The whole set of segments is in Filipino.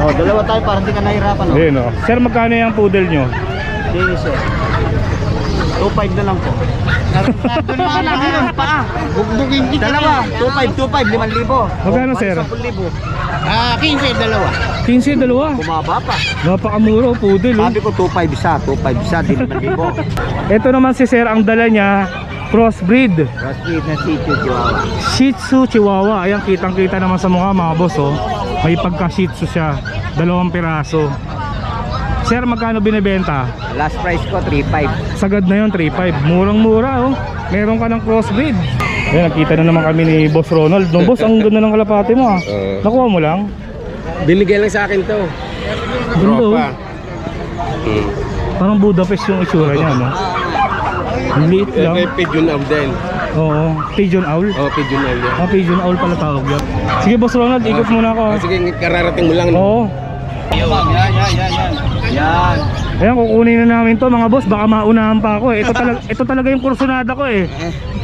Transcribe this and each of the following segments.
Oh, dalawa tayo para hindi ka nahirapan. Oh. Ayun oh. Sir, magkano yung poodle nyo? Sige, sir. 2.5 na lang po. Doon na lang yun pa. Bugdugin kita. Dalawa. 2.5, 2.5, 5,000. Magkano, sir? 10,000. Ah, 15 dalawa. 15 dalawa. Bumaba pa. Napakamura oh, poodle oh. Sabi ko 2.5 isa, 2.5 isa, di 5,000. Ito naman si Sir, ang dala niya, crossbreed. Crossfeed na sitio, Chihuahua. Shih Tzu Chihuahua. Ayan, kitang-kita naman sa mukha mga boss oh. May pagka Shih Tzu siya. Dalawang piraso. Sir, magkano binibenta? Last price ko 3.5. Sagad na yun, 3.5. Murang-mura oh. Meron ka ng crossbreed. Ayan, nakita na naman kami ni Boss Ronald. No, boss, ang ganda ng kalapati mo ah. Nakuha mo lang? Binigay lang sa akin to. Ganda oh. Hmm. Parang Budapest yung itsura niya, no? Ang liit lang. Yung pigeon owl din. Oo. Pigeon owl. Oh, pigeon owl yan. Ah, pigeon owl pala tawag yan. Sige, Boss Ronald, ikot muna ako. ah. Sige, kararating mo lang. Oo. Yan, yan, yan, yan. Yan. Ayan, kukunin na namin to mga boss. Baka maunahan pa ako eh. Ito, talag, ito talaga yung kursunada ko eh.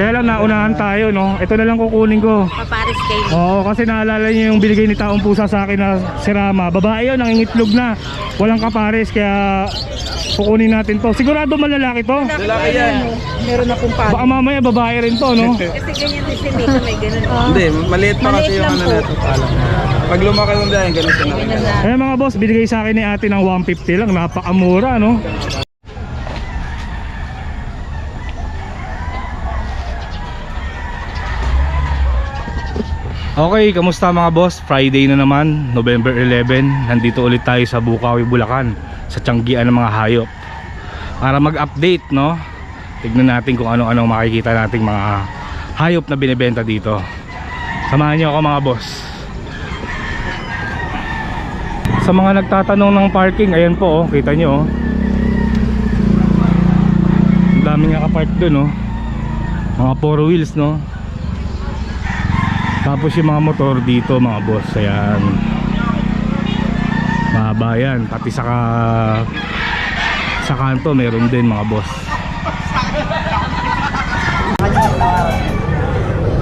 Kaya lang naunahan tayo, no? Ito na lang kukunin ko. Paparis kayo. Oo, kasi naalala niyo yung binigay ni Taong Pusa sa akin na si Rama. Babae yun, nangingitlog na. Walang kapares, kaya kukunin natin to. Sigurado malalaki to. Lalaki yan. Meron akong pa. Baka mamaya babae rin to, no? Kasi ganyan din si Mika, may ganun. Hindi, maliit pa kasi yung ano po. na ito. Pag lumaki ng dahil, ganito na. Na. Kaya mga boss, binigay sa akin ni ate ng 150 lang. Napakamura, no? Okay, kamusta mga boss? Friday na naman, November 11. Nandito ulit tayo sa Bukawi, Bulacan sa Tianggian ng mga hayop. Para mag-update, no? Tignan natin kung ano-ano makikita nating mga hayop na binibenta dito. Samahan niyo ako mga boss. Sa mga nagtatanong ng parking, ayan po, oh, kita nyo. Oh. Daming nakapark dun, oh. Mga four wheels, no? Tapos yung mga motor dito, mga boss, ayan. Mahaba yan, pati sa ka... sa kanto meron din mga boss.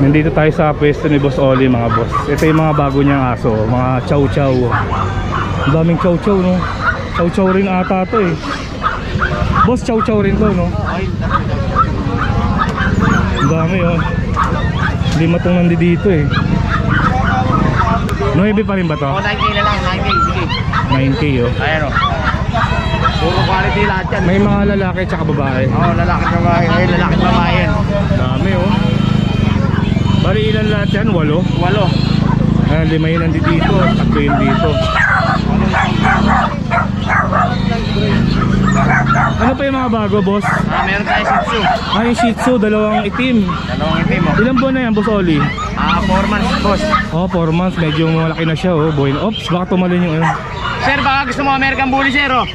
Nandito tayo sa pwesto ni Boss Oli mga boss. Ito yung mga bago niyang aso, mga chow chow. Daming chow chow no. Chow chow rin ata to eh. Boss chow chow rin to no. Dami oh. Lima tong nandi dito eh. Nuebe pa rin ba to? Oh, 9K na lang, 9K. Sige. 9k oh. Ayan o. Puro quality lahat yan. May mga lalaki tsaka babae. Oo, oh, lalaki babae. Ay, lalaki babae yan. Dami oh. Bali ilan lahat yan? Walo? Walo. Ah, lima yun nandito dito, tatlo yun dito. Ano pa yung mga bago, boss? Ah, meron tayo Shih Tzu. Ah, yung Shih Tzu, dalawang itim. Dalawang itim mo. Ilang buwan na yan, boss Oli? Ah, 4 months, boss. Oh, 4 months, medyo malaki na siya, oh. Boy, ops, baka tumalon yung ano. Sir, baka gusto mo American Bully, sir, oh.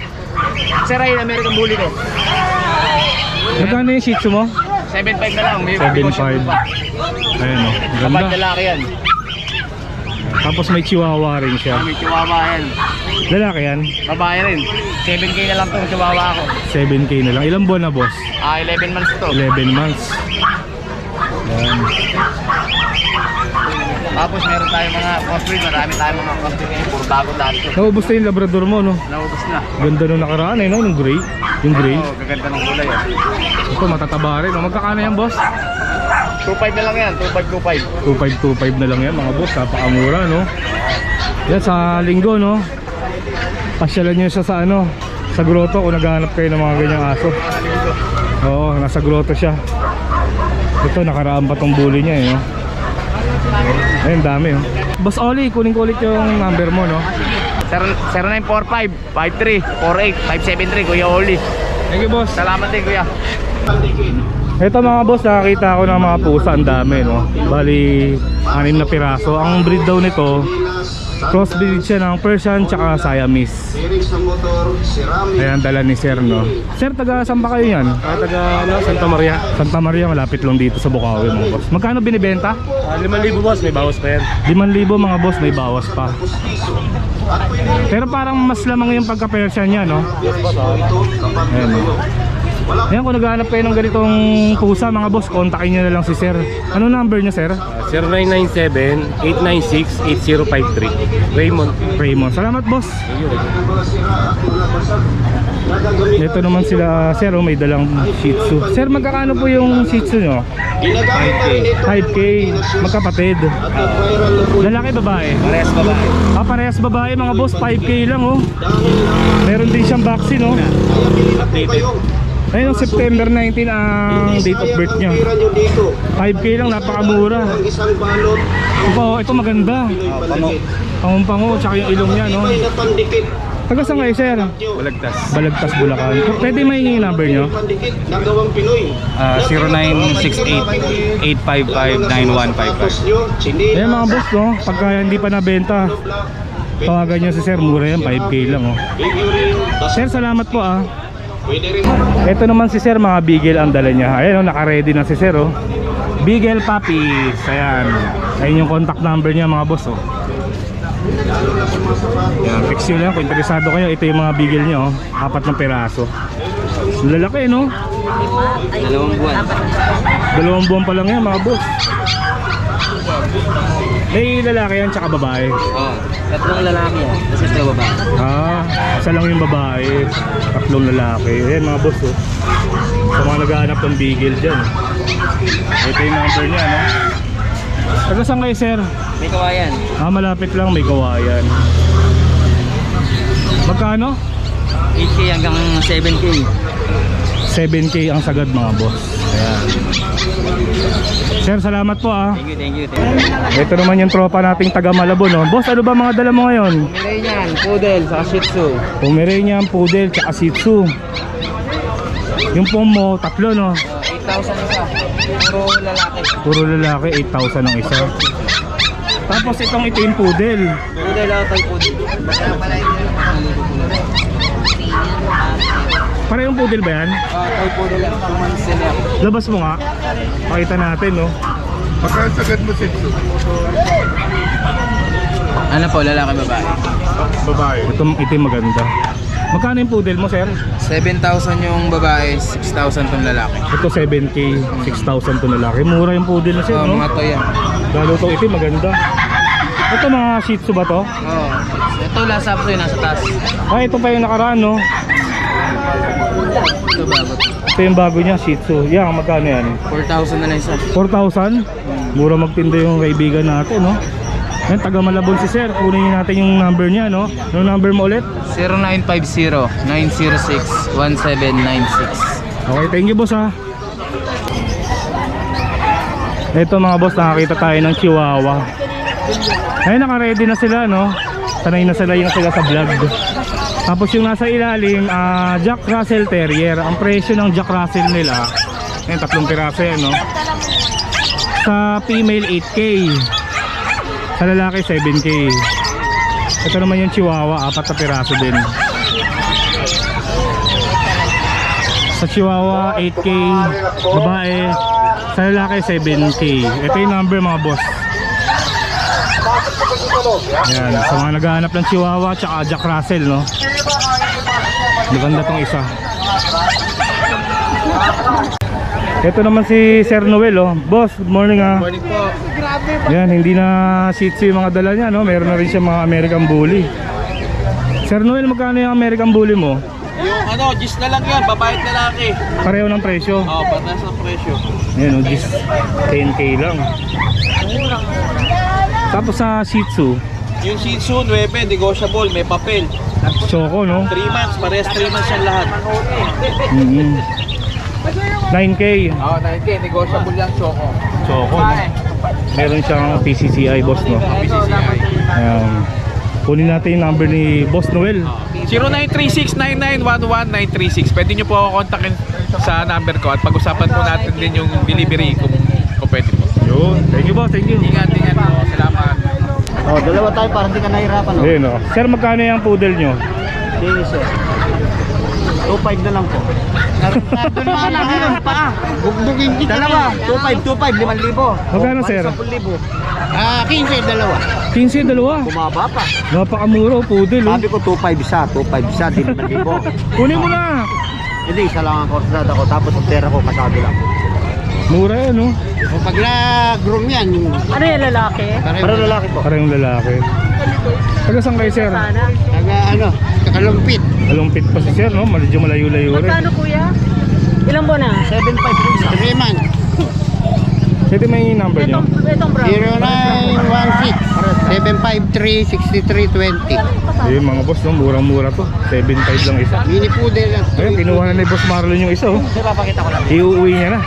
Sir, ayun, American Bully ko. Magkano yung Shih Tzu mo? 7.5 na lang. May 7.5. pa. Ayun, oh. Kapag Ganda. lalaki yan. Tapos may chihuahua rin Ah, siya. May chihuahua yan. Lalaki yan? Babae rin. 7K na lang itong chihuahua ko. 7k na lang. Ilang buwan na, boss? Ah, 11 months to. 11 months. Yan. Tapos meron tayong mga crossbreed. Marami tayong mga crossbreed ngayon. Puro bago to. Naubos na yung labrador mo, no? Naubos na. Ganda nung nakaraan, eh, no? Yung gray. Yung gray. Oo, gaganda ng kulay. Oh. Ito, matataba rin. no? Magkakano yan, boss? 2.5 na lang yan. 2.5, 2.5. 2525 na lang yan, mga boss. Napakamura, no? Yan, sa linggo, no? Pasyalan nyo siya sa ano, sa grotto kung naghahanap kayo ng mga ganyang aso. Oo, nasa grotto siya. Ito, nakaraan pa tong bully niya, eh, no? Ayun, dami, oh. Boss Oli, kunin ko ulit yung number mo, no? 0945 53 48 573 Kuya Oli. Thank you, boss. Salamat din Kuya. Ito mga boss, nakakita ko ng mga pusa, ang dami, no? Bali, anim na piraso. Ang breed daw nito, crossbreed siya ng Persian tsaka Siamese. Ayan, dala ni Sir, no? Sir, taga saan ba kayo yan? Ah, taga ano, Santa Maria. Santa Maria, malapit lang dito sa Bukawi, mga boss. Magkano binibenta? Ah, 5,000 boss, may bawas pa yan. 5,000 mga boss, may bawas pa. Pero parang mas lamang yung pagka-Persian niya, no? Yes boss, ah. Ayan, no? Ayan, kung naghahanap kayo ng ganitong pusa mga boss, kontakin nyo na lang si sir. Ano number nyo sir? 0997-896-8053. Raymond. Raymond. Salamat boss. Ito naman sila sir, oh, may dalang Shih Tzu. Sir, magkakano po yung Shih Tzu nyo? 5K. Magkapatid. Lalaki babae? Parehas babae. Ah, parehas babae mga boss, 5K lang oh. Meron din siyang vaccine oh. Ayun, September 19 ang date of birth niya. 5K lang, napakamura. Ito, ito maganda. Pangung-pango, tsaka yung ilong niya, no? Taga saan kayo, sir? Balagtas. Balagtas, Bulacan. Pwede may yung number nyo? Ah, 0968-855-9155. Ayan mga boss, no? Pagka hindi pa nabenta, tawagan nyo si sir. Mura yan, 5K lang, oh. Sir, salamat po, ah. Ito naman si sir, mga bigel ang dala niya. Ayan, oh, naka-ready na si sir, oh. Bigel Puppies. Ayan. Ayan yung contact number niya, mga boss, oh. Ayan, text nyo lang kung interesado kayo. Ito yung mga bigel niya, oh. Apat na peraso. Lalaki, no? Dalawang buwan. Dalawang buwan pa lang yan, mga boss. May lalaki yan, tsaka babae. Oh, tatlong lalaki yan. Kasi sa baba. Ah, isa lang yung babae, tatlong lalaki. Ayan mga boss oh. Sa mga naghahanap ng bigel dyan. Ito yung number niya, no? Taga saan kayo, sir? May kawayan. Ah, malapit lang, may kawayan. Magkano? 8K hanggang 7K. 7K ang sagad mga boss. Ayan. Sir, salamat po ah. Thank you, thank you. Thank you. Ito naman yung tropa nating taga Malabon, no? Boss, ano ba mga dala mo ngayon? Pomeranian, Poodle, saka Shih Tzu. Pomeranian, Poodle, tsaka Shih Tzu. Yung pom mo, tatlo, no? 8,000 isa. Puro lalaki. Puro lalaki, 8,000 ang isa. Tapos itong ito yung poodle. Poodle ako Poodle. Parehong poodle ba yan? Ah, kay Poodle lang. 2 months sila. Labas mo nga. Pakita natin, no? Ano po, lalaki babae? Babae. Itong itim maganda. Magkano yung poodle mo, sir? 7,000 yung babae, 6,000 tong lalaki. Ito 7K, 6,000 to lalaki. Mura yung poodle na sir, Oh, no? mga to yan. Lalo itong itim maganda. Ito mga shih tzu ba to? Oh. Ito lasa po yun, nasa taas. Ah, ito pa yung nakaraan, no? Ito bago. Ito yung bago niya, shih tzu. Yan, magkano yan? 4,000 na lang isa. 4,000? Mura magtinda yung kaibigan natin, no? Yan, taga Malabon si Sir. Kunin natin yung number niya, no? Yung number mo ulit? 0950-906-1796. Okay, thank you boss ha. Ito mga boss, nakakita tayo ng Chihuahua. Ay, naka-ready na sila, no? Sanay na sila yung sila sa vlog. Tapos yung nasa ilalim, ah, Jack Russell Terrier. Ang presyo ng Jack Russell nila, ayun, tatlong piraso yan, no? Sa female, 8K. Sa lalaki, 7K. Ito naman yung Chihuahua, apat na piraso din. Sa Chihuahua, 8K. Babae, sa lalaki, 7K. Ito yung number mga boss. Yan, sa mga naghahanap ng Chihuahua tsaka Jack Russell, no? Maganda tong isa. Ito naman si Sir Noel, oh. Boss, good morning ah. Morning po. Yan, hindi na Shih Tzu yung mga dala niya, no? Meron na rin siya mga American Bully. Sir Noel, magkano yung American Bully mo? Yung ano, gis na lang yan, babae at lalaki. Pareho ng presyo. Oh, patas ang presyo. Yan, oh, just 10k lang. Tapos sa Shih Tzu, Yung Shih Tzu, 9, negotiable, may papel. Choco, no? 3 months, parehas 3 months yan lahat. Mm 9k. Oh, 9K, negotiable yan, Choco. Choco, no? Meron siyang PCCI, boss, no? PCCI. Ayan. Kunin natin yung number ni Boss Noel. 0936-9911-936. Pwede nyo po ako kontakin sa number ko at pag-usapan po natin din yung delivery kung, kung pwede po. Yun. Thank you, boss. Thank you. Ingat, ingat po. Salamat. Oh, dalawa tayo para hindi ka nahirapan, no? Ayun, oh. Sir, magkano yung poodle nyo? Sige, sir. 2.5 na lang po. Nandun mga lang pa. Bugdugin kita. Dalawa. 2.5, 2.5, 5,000. Magkano, sir? 10,000. Ah, 15, dalawa. 15, dalawa. Bumaba pa. Napakamura, oh, poodle, oh. Sabi ko 2.5 isa, 2.5 isa, di 5,000. Kunin mo na. Hindi, isa lang ang korsada ko. Tapos ang pera ko kasado lang. Mura yan, no? O pag na-groom yan, yung Ano yung lalaki? para lalaki po. Parang lalaki. Taga saan kayo, sir? Sana. Taga ano, kakalumpit. Malumpit pa si sir, no? Medyo malayo-layo rin. Magkano kuya? Ilang buwan na? 7.5 po isa. 3 months. Pwede may number nyo? Itong, itong brown. 0916 753 6320. Ayun mga boss, no? Murang-mura to. 7.5 lang isa. Mini poodle lang. Ayun, kinuha na ni Boss Marlon yung isa, oh. Sir, papakita ko lang. Iuwi niya na.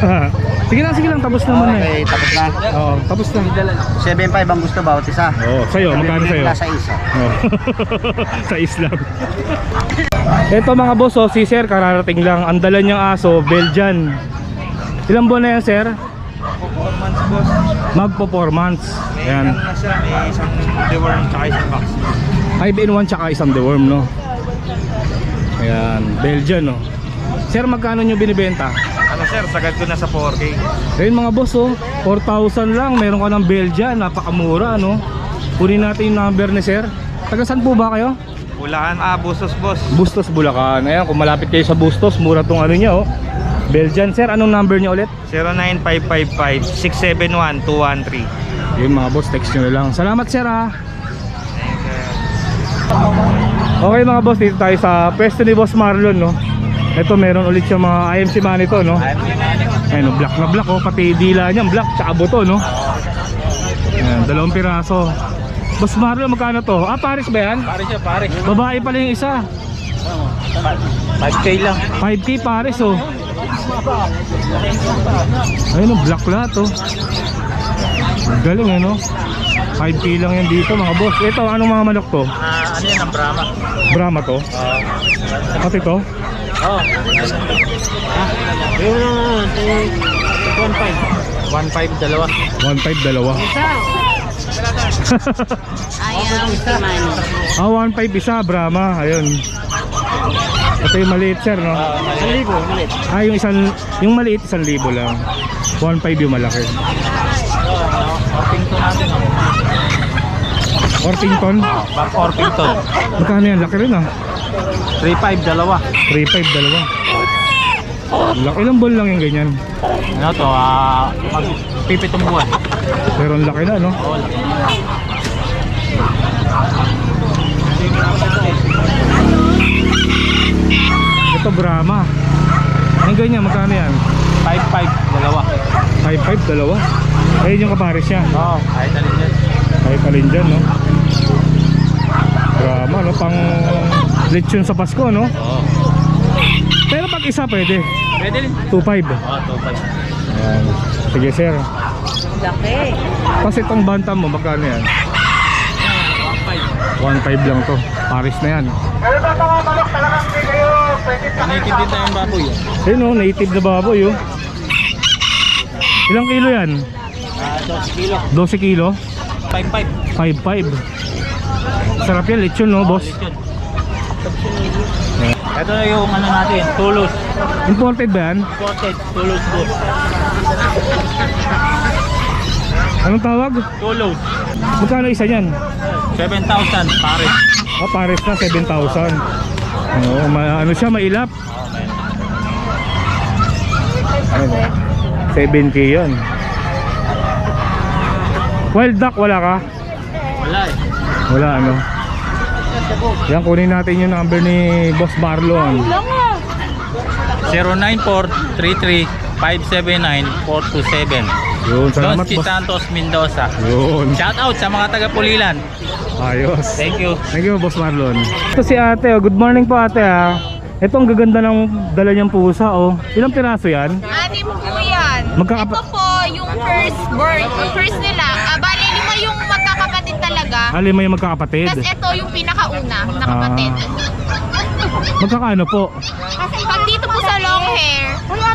sige lang, sige lang. Tapos naman na. eh. Okay, tapos na. Oo, tapos na. 7.5 ang gusto bawat isa. Oo, sa'yo, magkano sa'yo? Sa isa. Oh. sa Islam. Ito mga boss, oh, si Sir kararating lang. Ang dala niyang aso, Belgian. Ilang buwan na yan, Sir? Performance boss. Magpo 4 months. Ayan. na siya, may isang deworm tsaka isang vaccine. 5 in 1 tsaka isang deworm, no? Ayan, Belgian, no? Sir, magkano nyo binibenta? Sir, sagad ko na sa 4K. Ayun mga boss, oh, 4,000 lang. Meron ka ng Belgian, napakamura, no? Kunin natin yung number ni Sir. Taga saan po ba kayo? Bulaan, ah, busos boss. Bustos, Bulacan. Ayan, kung malapit kayo sa Bustos, mura tong ano niya, oh. Belgian, Sir. Anong number niya ulit? 09555-671-213. Yung mga boss, text nyo lang. Salamat, Sir, ha. Okay mga boss, dito tayo sa pwesto ni Boss Marlon, no? Ito, meron ulit yung mga IMC man ito, no? Ayun, black na black, oh. Pati dila niya, black, tsaka buto, no? Ayan, dalawang piraso. Boss Marlon, magkano to? Ah, Paris ba yan? Pare siya, pare. Babae pala yung isa. 5K lang. 5K Paris, oh. Ayun, black lahat, oh. Galing, ano? 5K lang yan dito, mga boss. Ito, anong mga manok to? Ah, ano yan ang Brahma? Brahma to? Pati to? Oo. Yung na, 1.5, dalawa. 1.5 dalawa. Ayaw, si Manny. Ah, 1.5 isa, Brahma. Ayun. Ito yung maliit, sir, no? Isang libo, malit. Ah, yung isang, yung maliit, isang libo lang. 1.5 yung malaki. Orpington? Back Orpington. Magkano yan? Laki rin, ah. 3.5, dalawa. 3.5 dalawa. Laki ilang buwan lang yung ganyan. Ano to, ah, mag pipitong buwan. Pero ang laki na, no? Ito Brahma. Ang ganyan, magkano yan? 5.5, dalawa. 5.5 dalawa. Ayun yung kapares niya. Oo, kahit alin dyan. Kahit alin dyan, no? Brahma, no? Pang lechon sa Pasko, no? Oo. Pero pag isa pwede. Pwede rin. 2.5. Oo, 2.5. Ayan. Sige, sir. Laki. Tapos itong bantam mo, magkano yan? 1.5 lang to. Paris na yan. Native din tayong baboy. eh. Ayun oh, native na baboy oh. Ilang kilo yan? Ah, 12 kilo. 12 kilo? 5.5. 5.5 Sarap yan, lechon no boss? Lechon. Ito na yung ano natin, Toulouse. Imported ba yan? Imported, Toulouse Goose. Anong tawag? Toulouse. Magkano isa yan? 7,000 pare. Ah, pares na 7,000 Oo, ma ano siya, mailap Ayun, oh. 7k yan Wild duck wala ka? Wala eh. Wala ano Yan kunin natin yung number ni Boss Marlon 09433-579-427. Yun, Don salamat boss Santos Mendoza. Yun, Shout out sa mga taga Pulilan. ayos Thank you. Thank you, Boss Marlon. Ito si ate, oh. good morning po ate ha. Ito ang gaganda ng dala niyang pusa oh. Ilang piraso yan? Anim po yan. Magkakapa- Ito po yung first born, yung first nila. Talaga. Alin mo yung magkakapatid? Tapos ito yung pinakauna na kapatid. Magkakaano po? Pag dito po sa long hair,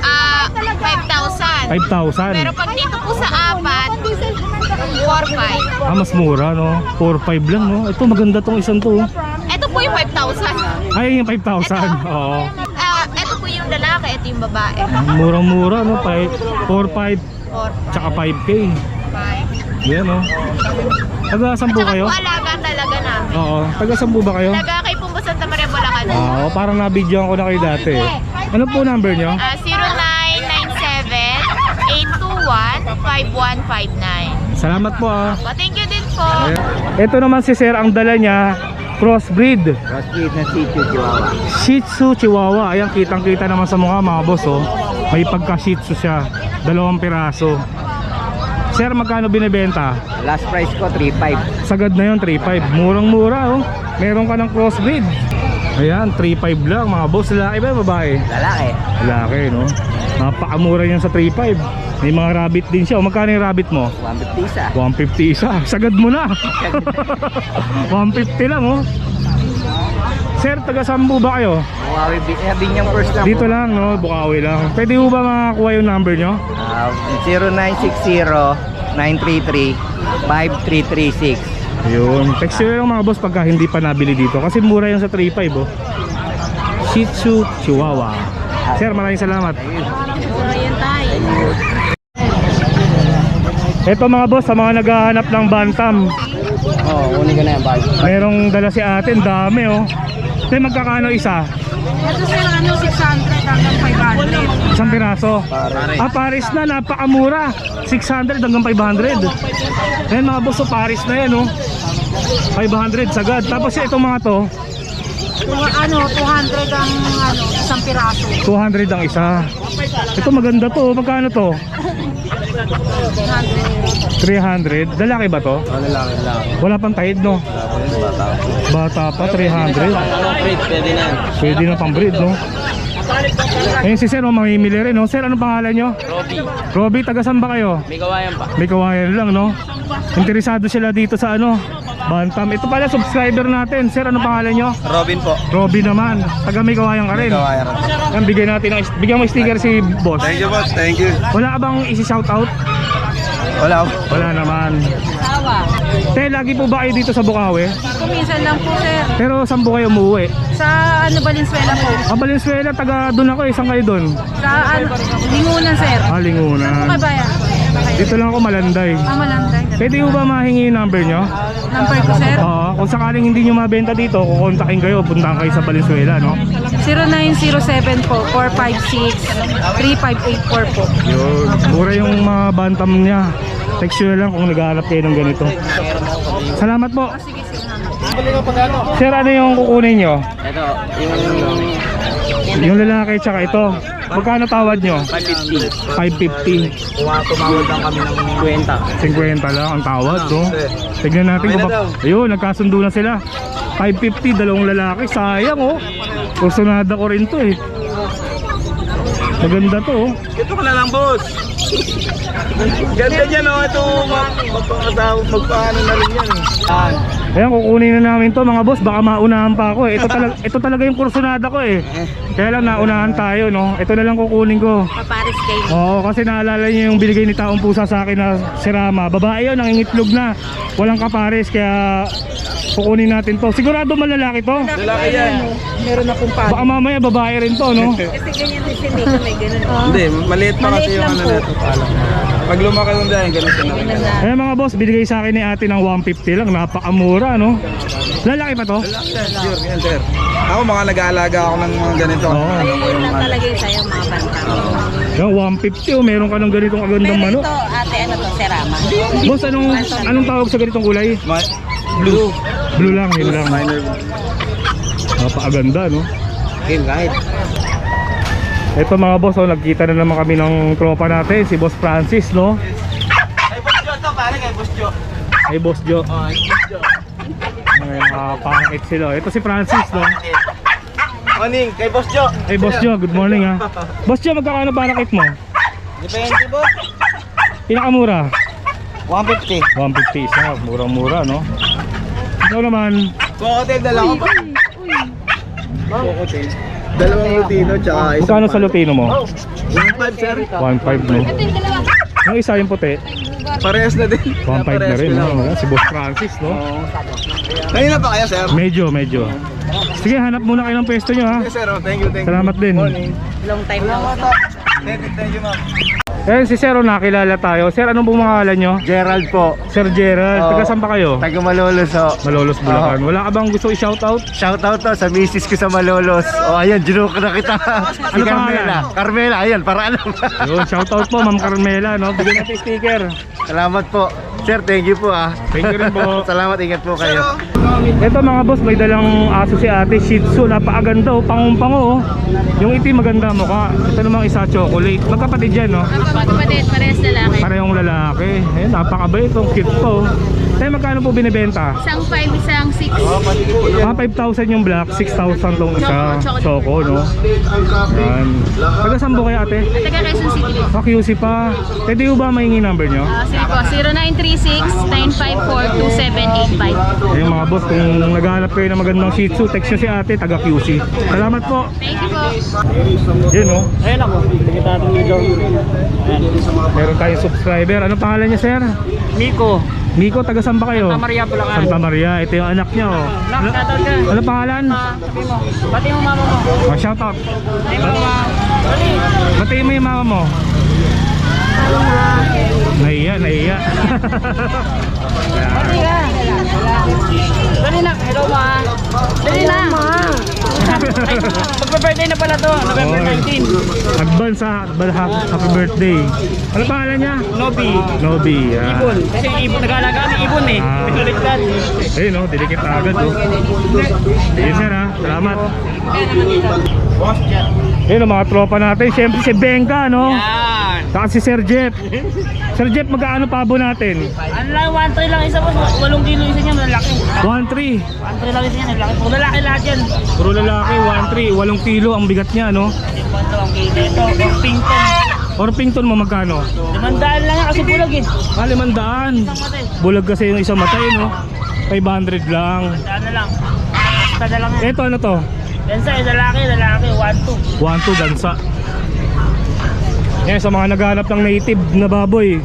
ah 5,000. 5,000. Pero pag dito po sa apat, 4,500. Ah, mas mura no? 4,500 lang no? Ito maganda tong isang to. oh. Ito po yung 5,000. Ay, yung 5,000. Oo. Ah, ito po yung lalaki, ito yung babae. Murang-mura no? 4, 5, 4, tsaka 5K. 5. Yan no? Taga saan At po saka kayo? po alaga talaga namin. Oo. Taga saan po ba kayo? Taga kay Pumbo Santa Maria Bulacan Ah, oh, parang nabidyoan ko na kayo dati. Ano po number nyo? Ah, 0997-821-5159. Salamat po ah. Thank you din po. Ito naman si Sir, ang dala niya, crossbreed. Crossbreed na Shih Tzu Chihuahua. Shih Tzu Chihuahua. Ayan, kitang-kita naman sa mukha mga boss, oh. May pagka Shih Tzu siya. Dalawang piraso. Sir, magkano binibenta? Last price ko 3.5. Sagad na yun, 3.5. Murang-mura, oh. Meron ka ng crossbreed. Ayan, 3.5 lang mga boss. Lalaki ba, babae? Lalaki. Lalaki, no? Napakamura yan sa 3.5. May mga rabbit din siya. O, magkano yung rabbit mo? 150 isa. 150 isa. Sagad mo na. 150 lang, oh. Sir, taga Sambu ba kayo? Huawei B- eh, Binyang first lang Dito po. lang, no? Bukawi lang. Pwede mo ba makakuha yung number nyo? Ah, 0960-933-5336. Yun. Text nyo lang mga boss pagka hindi pa nabili dito. Kasi mura yan sa 3.5, oh. Shih Tzu Chihuahua. Sir, maraming salamat. Ayan tayo. Ito mga boss, sa mga naghahanap ng bantam. Oo, oh, kunin ko na yan. Bag. Merong dala si atin, dami oh. Ito magkakano isa? Ito sir, ano, 600 hanggang 500. Isang piraso. Ah, Paris na, napakamura. 600 hanggang 500. Ayan mga boss, so Paris na yan oh. 500 sagad. Tapos itong mga to, Mga ano, 200 ang ano, isang piraso. 200 ang isa. Ito maganda to, magkano to? 300. Lalaki ba to? Ano lang, lang. Wala pang tahid no? Bata. Bata pa, 300. Pwede na. Pwede na pang breed no? Ayun si Sir, oh, mamimili rin no? Sir, anong pangalan nyo? Robby. Robby, taga saan ba kayo? May kawayan pa. May kawayan lang no? Interesado sila dito sa ano? Bantam. Ito pala subscriber natin. Sir, anong pangalan nyo? Robin po. Robby naman. Taga may kawayan ka rin. Kawayan. Yan, bigyan natin ng, bigyan mo sticker si boss. you boss, thank you. Wala ka bang isi-shout out? Wala. Wala naman. Sawa. Te, lagi po ba kayo dito sa Bukawi? Kuminsan lang po sir. Pero saan po kayo umuwi? Sa ano, Valenzuela po. Ah, Valenzuela, taga doon ako eh. Saan kayo doon? Sa ano, Lingunan sir. Ah, Lingunan. Kabayan. Dito lang ako malanday. Ah, Malanday. Pwede mo ba mahingi yung number nyo? Number ko sir. Oo, kung sakaling hindi nyo mabenta dito, kukontakin kayo, puntahan kayo sa Valenzuela, no? 0907 po, 456-3584 po. Yun, mura yung mga bantam niya. Text nyo lang kung naghahanap kayo ng ganito. Salamat po. Naman. Sir, ano yung kukunin nyo? Ito, yung Yung lalaki tsaka ito. Magkano tawad nyo? 550. 550. Tumawad lang kami ng 20. 50 lang ang tawad, no? Tignan natin kung bak- Ayun, nagkasundo na sila. 550, dalawang lalaki. Sayang, oh. Kursunada ko rin to, eh. Maganda to, oh. Ito ka na lang, boss. Ganda dyan, oh. Ito, magpakasawa, magpaano na rin yan. Ah, Ayan, kukunin na namin to mga boss. Baka maunahan pa ako, eh. Ito, talag ito talaga yung kursunada ko, eh. Kaya lang, naunahan tayo, no? Ito na lang kukunin ko. Paparis kayo. Oo, kasi naalala niyo yung binigay ni Taong Pusa sa akin na si Rama. Babae yun, nangingitlog na. Walang kapares, kaya kukunin natin to. Sigurado malalaki to. lalaki yan. Meron na pong pa. Baka mamaya babae rin to, no? Kasi ganyan din si Nico, may ganun. Hindi, maliit pa kasi yung ano po. nito. Pag lumaki dyan, ganun siya na. Ayan mga boss, binigay sa akin ni ate ng 150 lang. Napakamura, no? Lalaki pa to? Sure, yan, sir. Ako, mga nag-aalaga ako ng mga ganito. Oo. Ayun lang talaga yung sa'yo, mga bantang. Yung 150 oh, meron ka ng ganitong kagandang Pero manok. ito, ate, ano to, serama. Boss, anong anong tawag sa ganitong kulay? Ma- blue. Blue lang, yun lang. Minor. Napakaganda, no? Game, kahit. Ito mga boss, oh, nagkita na naman kami ng tropa natin, si Boss Francis, no? Ay, boss Jo to, pare kay boss Jo. Hey, Boss Joe. Oh, ay, boss Jo. Ay, nakapangit sila. Ito si Francis, no? Morning, kay boss Jo. Hey, Boss Joe, good morning, ha? Boss Joe, magkakano parakit mo? Depende, boss. Pinakamura? 150. 150 isa, murang-mura, no? Ikaw naman, Cocktail na lang ako. Cocktail. Dalawang Lutino, tsaka isang magkano sa Lutino mo? 1.5, sir. 1.5, no? Yung isa yung puti, Parehas na din. 1.5 na rin, no? Si Boss Francis, no? Ngayon na pa kayo, sir? Medyo, medyo. Sige, hanap muna kayo ng pwesto nyo, ha? Yes, sir. Oh, thank you, thank you. Salamat din. Morning. Long time na. Eh, si Sir, oh, nakilala tayo. Sir, anong pong pangalan nyo? Gerald po. Sir Gerald, Oo. taga saan pa kayo? Taga Malolos ho. Malolos, Bulacan. Wala ka bang gusto i-shoutout? Shoutout to sa misis ko sa Malolos. O ayan, joke na kita. si Ano pangalan? Carmela. Carmela, ayan, para alam. Yun, shoutout po, Ma'am Carmela, no? Bigyan natin sticker. Salamat po. Sir, thank you po ah. Thank you rin po. Salamat, ingat po kayo. Ito mga boss, may dalang aso si ate, Shih Tzu, napakaganda oh, pangumpango oh. Yung itim maganda mukha. Ito namang isa chocolate. Magkapatid yan, no? Kapatid, parehas lalaki. Parehong lalaki. Ayun, napakabait itong cute po. Tayo magkano po binibenta? Isang 5, isang 6. Mga 5,000 yung black, 6,000 tong isa. Choco. Choco, no? Yan. Taga saan po kayo ate? Taga Quezon City. Ah, QC pa. Pwede po ba mahingi number nyo? Ah, sige po, 0936-954-2785. Ayun mga boss, kung naghahanap kayo ng magandang Shih Tzu, text nyo si ate, taga QC. Salamat po. Thank you po. Yun, no? Ayun ako. Kita natin dito. Meron tayong subscriber. Ano pangalan niya, sir? Miko. Miko, taga saan ba kayo? Santa Maria, Bulacan. Santa Maria. Ito yung anak niya, oh. Nak, Ano, shoutout ka. ano pangalan? Sabi mo. Pati mo mama mo. Oh, shout out. Ay mama. Dali. Batiin mo yung mama mo. Naiya, naiya. Dali ka. Hello ma. Dali na. Magpa-birthday na pala to. November Oh. 19. Advance ha, Advance ha- happy birthday. Ano pangalan niya? Nobi. Nobi. ah. Ibon. Kasi ibon. Nag-aalaga kami ibon eh. Ah. Pinaligtad. Ayun, no, dinikit na agad, oh. Ayun, sir, ha. Salamat. Ayun, oh, mga tropa natin. Siyempre si Benka, no? Yan. Saka si Sir Jeff. Sir Jeff, magkaano pabo natin? Ano lang, 1 lang isa boss. 8 kilo isa niya, malaki. 1-3. 1 lang isa niya, malaki. Puro lalaki lahat yan. Puro lalaki, 1-3. 8 kilo ang bigat niya, no? Ito ang kilo. Ito, Orpington. Orpington mo magkano? Limandaan lang yan kasi bulag eh. Ah, 500. Matay. Bulag kasi yung isang matay, no? 500 lang. Limandaan na lang. Basta na lang yan. Ito, ano to? Yan sa lalaki, lalaki, 1-2. 1-2 gansa. Yan, sa mga naghanap ng native na baboy.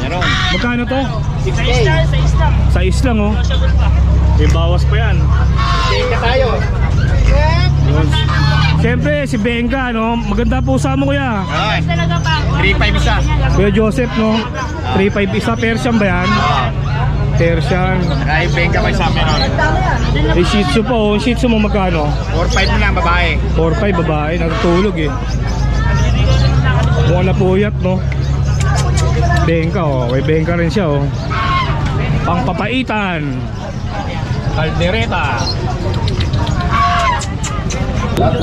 Meron. Magkano to? Sa isla, sa isla. Sa islang, oh. Negotiable pa. May bawas pa yan. Tingka tayo. Yun. Siyempre, si Benga, no? Maganda po sa mo, kuya. Pa. 3-5 isa. Kuya Joseph, no? 3-5 isa. Persian ba yan? Persian. Kaya yung bengka may sa amin nun. Eh, Shih Tzu po. oh. Shih Tzu mo magkano? 4-5 mo lang babae. 4-5 babae. Natutulog, eh. Mukhang napuyat, no? Benga, oh. May Benga rin siya, oh. Pangpapaitan. Caldereta.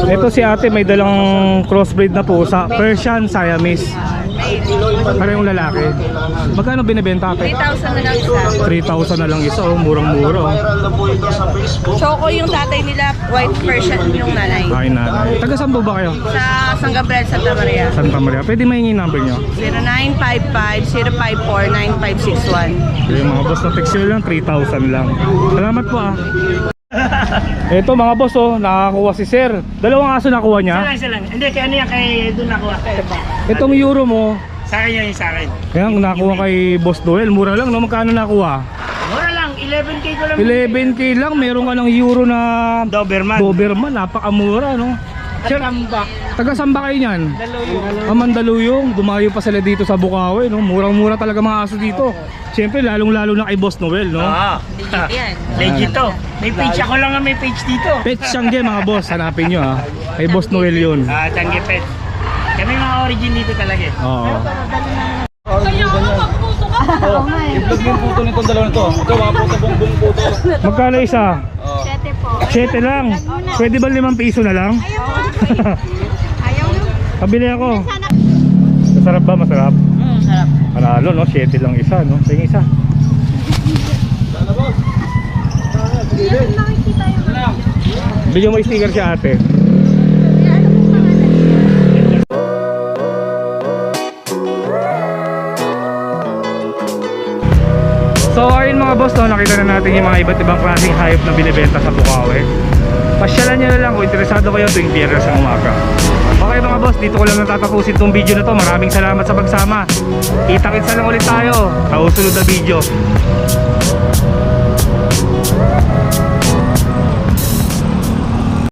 Ito si ate may dalang crossbreed na pusa, Persian Siamese. Parehong lalaki. Magkano binebenta ate? 3,000 na lang isa. 3,000 na lang isa, oh, murang-mura. Oh. Choco yung tatay nila, white Persian yung nanay. Ay nanay. Taga saan po ba kayo? Sa San Gabriel, Santa Maria. Santa Maria. Pwede mahingi number nyo. 0955-054-9561. Yung mga boss na text nyo lang, 3,000 lang. Salamat po ah. Ito mga boss oh, nakakuha si Sir. Dalawang aso nakuha Isa niya. lang, isa lang. Hindi, kaya ano yan, kay doon ako. Itong euro mo, Sa akin yan, sa akin. Kaya nakuha kay Boss Doel, mura lang no, magkano nakuha? Mura lang, 11k ko lang. 11k lang, meron ka ng euro na Doberman. Doberman, napakamura no. Sir, taga saan ba kayo niyan? Ah, Mandaluyong, dumayo pa sila dito sa Bukawi no. Murang-mura talaga mga aso dito. Siyempre, lalong-lalo na kay Boss Noel no. Ah. Legit to. May page ako lang nga may page dito. Pet Sangge mga boss, hanapin nyo ha. Kay Boss Noel yun. Ah, Changi Pet. Kami mga origin dito talaga eh. Oo. Magkano isa? Sete po. 7 lang. Pwede ba 5 piso na lang? Ayaw nyo. Pabili ako. Masarap ba? Masarap? Hmm, sarap. Panalo no, 7 lang isa no. Tingin isa. Bigyan mo sticker si ate. Mga boss, no, nakita na natin yung mga iba't ibang klaseng hayop na binibenta sa Bukawi. Pasyalan nyo na lang kung interesado kayo tuwing biyernes ng umaga. Okay mga boss, dito ko lang natatapusin itong video na to. Maraming salamat sa pagsama. Kita-kits na lang ulit tayo sa usunod na video.